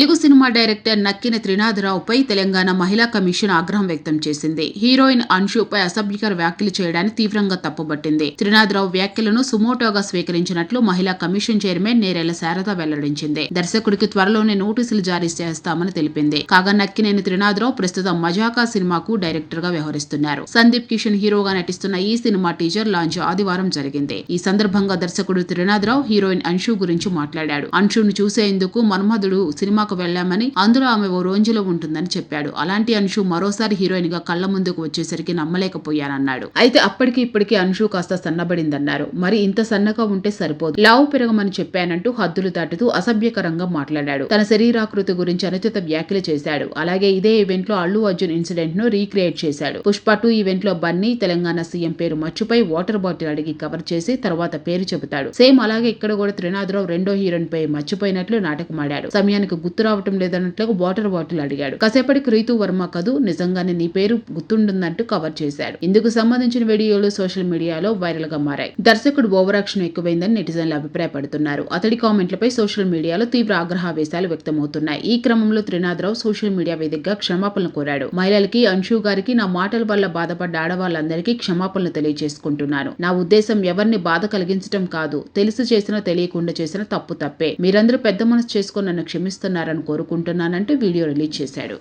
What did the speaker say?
Telugu cinema director Nakkina త్రినాథరావుపై తెలంగాణ మహిళా commission ఆగ్రహం వ్యక్తం చేసింది. హీరోయిన్ అన్షుపై అసభ్యకర వ్యాఖ్యలు చేయడాన్ని తీవ్రంగా తప్పుబట్టింది త్రినాథరావు వ్యాఖ్యలను సుమోటోగా స్వీకరించినట్లు మహిళా కమిషన్ చైర్మన్ నేరేల శారద వెల్లడించింది. దర్శకుడికి త్వరలోనే నోటీసులు జారీ చేస్తామని తెలిపింది. కాగా నక్కినేని త్రినాథరావు ప్రస్తుతం మజాకా సినిమాకు డైరెక్టర్గా వ్యవహరిస్తున్నారు. సందీప్ కిషన్ హీరోగా నటిస్తున్న ఈ సినిమా టీజర్ లాంచ్ ఆదివారం జరిగింది. ఈ సందర్భంగా దర్శకుడు త్రినాథరావు హీరోయిన్ అన్షు గురించి మాట్లాడాడు. అన్షును చూసేందుకు మన్మధుడు సినిమా సినిమాకు వెళ్ళామని అందులో ఆమె ఓ రోజులో ఉంటుందని చెప్పాడు. అలాంటి అంశు మరోసారి హీరోయిన్గా కళ్ళ ముందుకు వచ్చేసరికి నమ్మలేకపోయానన్నాడు. అయితే అప్పటికి ఇప్పటికి అన్షు కాస్త సన్నబడిందన్నారు. మరి ఇంత సన్నగా ఉంటే సరిపోదు. లావు పెరగమని చెప్పానంటూ హద్దులు దాటుతూ అసభ్యకరంగా మాట్లాడాడు. తన శరీరాకృతి గురించి అనుచిత వ్యాఖ్యలు చేశాడు. అలాగే ఇదే ఈవెంట్లో అల్లు అర్జున్ ఇన్సిడెంట్ను రీక్రియేట్ చేశాడు. పుష్ప టూ ఈవెంట్లో బన్నీ తెలంగాణ సీఎం పేరు మర్చిపోయి వాటర్ బాటిల్ అడిగి కవర్ చేసి తర్వాత పేరు చెబుతాడు. సేమ్ అలాగే ఇక్కడ కూడా త్రినాథరావు రెండో హీరోయిన్ పై మర్చిపోయినట్లు నాటకమాడాడు. సమయానికి గుర్తు రావటం లేదన్నట్లుగా వాటర్ బాటిల్ అడిగాడు. కాసేపటికి రీతు వర్మ కదు? నిజంగానే నీ పేరు గుర్తుంటుందంటూ కవర్ చేశాడు. ఇందుకు సంబంధించిన వీడియోలు సోషల్ మీడియాలో వైరల్గా మారాయి. దర్శకుడు ఓవరాక్షన్ ఎక్కువైందని నెటిజన్లు అభిప్రాయపడుతున్నారు. అతడి కామెంట్లపై సోషల్ మీడియాలో తీవ్ర ఆగ్రహావేశాలు వ్యక్తమవుతున్నాయి. ఈ క్రమంలో త్రినాథరావు సోషల్ మీడియా వేదికగా క్షమాపణలు కోరాడు. మహిళలకి అంశు గారికి నా మాటల వల్ల బాధపడ్డ ఆడవాళ్ళందరికీ క్షమాపణలు తెలియజేసుకుంటున్నాను. నా ఉద్దేశం ఎవరిని బాధ కలిగించడం కాదు తెలిసి చేసినా తెలియకుండా చేసిన తప్పు తప్పే. మీరందరూ పెద్ద మనసు చేసుకుని నన్ను క్షమిస్తున్నారు. క్షమిస్తున్నారని కోరుకుంటున్నానంటూ వీడియో రిలీజ్ చేశాడు.